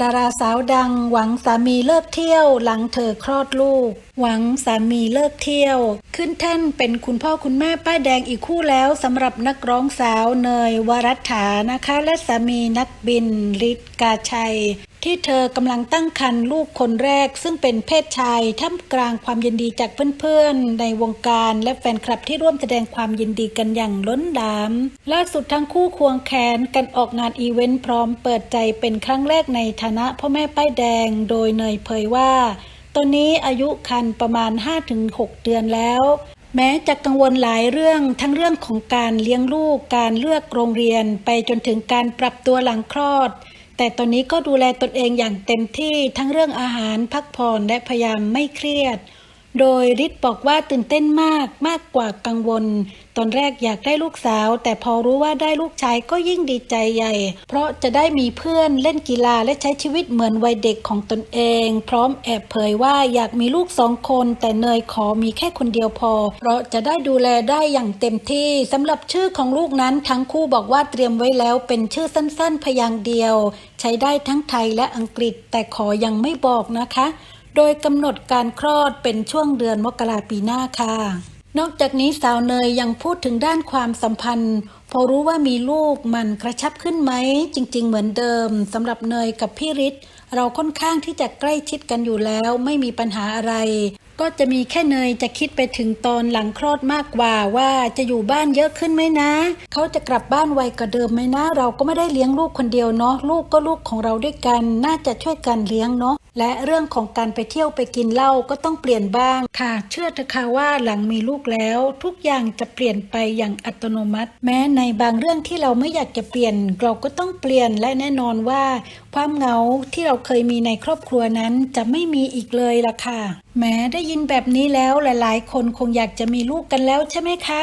ดาราสาวดังหวังสามีเลิกเที่ยว หลังเธอคลอดลูก หวังสามีเลิกเที่ยว ขึ้นแท่นเป็นคุณพ่อคุณแม่ป้ายแดงอีกคู่แล้วสำหรับนักร้องสาวเนยวรัฐานะคะ และสามีนักบินฤทธิ์กาชัย ที่เธอกำลังตั้งครรภ์ลูกคนแรก ซึ่งเป็นเพศชายท่ามกลางความยินดีจากเพื่อนๆ ในวงการและแฟนคลับที่ร่วมแสดงความยินดีกันอย่างล้นหลามล่าสุดทั้งคู่ควงแขนกันออกงานอีเวนต์พร้อมเปิดใจเป็นครั้งแรกในฐานะพ่อแม่ป้ายแดง โดยเนยเผยว่า ตอนนี้อายุคันประมาณ 5-6 เดือนแล้วแม้จะกังวลหลายเรื่องทั้งเรื่องของการเลี้ยงลูก การเลือกโรงเรียน ไปจนถึงการปรับตัวหลังคลอด แต่ตอนนี้ก็ดูแลตนเองอย่างเต็มที่ทั้งเรื่องอาหารพักผ่อนและพยายามไม่เครียด โดยฤทธิ์บอกว่าตื่นเต้นมากมากกว่ากังวล ตอนแรกอยากได้ลูกสาว แต่พอรู้ว่าได้ลูกชายก็ยิ่งดีใจใหญ่ เพราะจะได้มีเพื่อนเล่นกีฬาและใช้ชีวิตเหมือนวัยเด็กของตนเอง พร้อมแอบเผยว่าอยากมีลูกสองคน แต่เนยขอมีแค่คนเดียวพอ เพราะจะได้ดูแลได้อย่างเต็มที่สำหรับชื่อของลูกนั้นทั้งคู่บอกว่าเตรียมไว้แล้วเป็นชื่อสั้น ๆ พยางค์เดียว ใช้ได้ทั้งไทยและอังกฤษ แต่ขอยังไม่บอกนะคะ โดยกำหนดการคลอดเป็นช่วงเดือนมกราปีหน้าค่ะ นอกจากนี้สาวเนยยังพูดถึงด้านความสัมพันธ์ พอรู้ว่ามีลูกมันกระชับขึ้นไหม จริง ๆ เหมือนเดิมสำหรับเนยกับพี่ฤทธิ์เราค่อนข้างที่จะใกล้ชิดกันอยู่แล้วไม่มีปัญหาอะไร ก็จะมีแค่เนยจะคิดไปถึงตอนหลังคลอดมากกว่าว่าจะอยู่บ้านเยอะขึ้นไหมนะ เขาจะกลับบ้านไวกว่าเดิมไหมนะ เราก็ไม่ได้เลี้ยงลูกคนเดียวเนาะลูกก็ลูกของเราด้วยกัน น่าจะช่วยกันเลี้ยงเนาะ และเรื่องของการไปเที่ยวไปกินเหล้าก็ต้องเปลี่ยนบ้างค่ะ เชื่อเถอะค่ะว่าหลังมีลูกแล้ว ทุกอย่างจะเปลี่ยนไปอย่างอัตโนมัติ แม้ในบางเรื่องที่เราไม่อยากจะเปลี่ยน เราก็ต้องเปลี่ยนและแน่นอนว่า ความเหงาที่เราเคยมีในครอบครัวนั้นจะไม่มีอีกเลยล่ะค่ะ แม้ได้ยินแบบนี้แล้วหลาย ๆ คนคงอยากจะมีลูกกันแล้วใช่ไหมคะ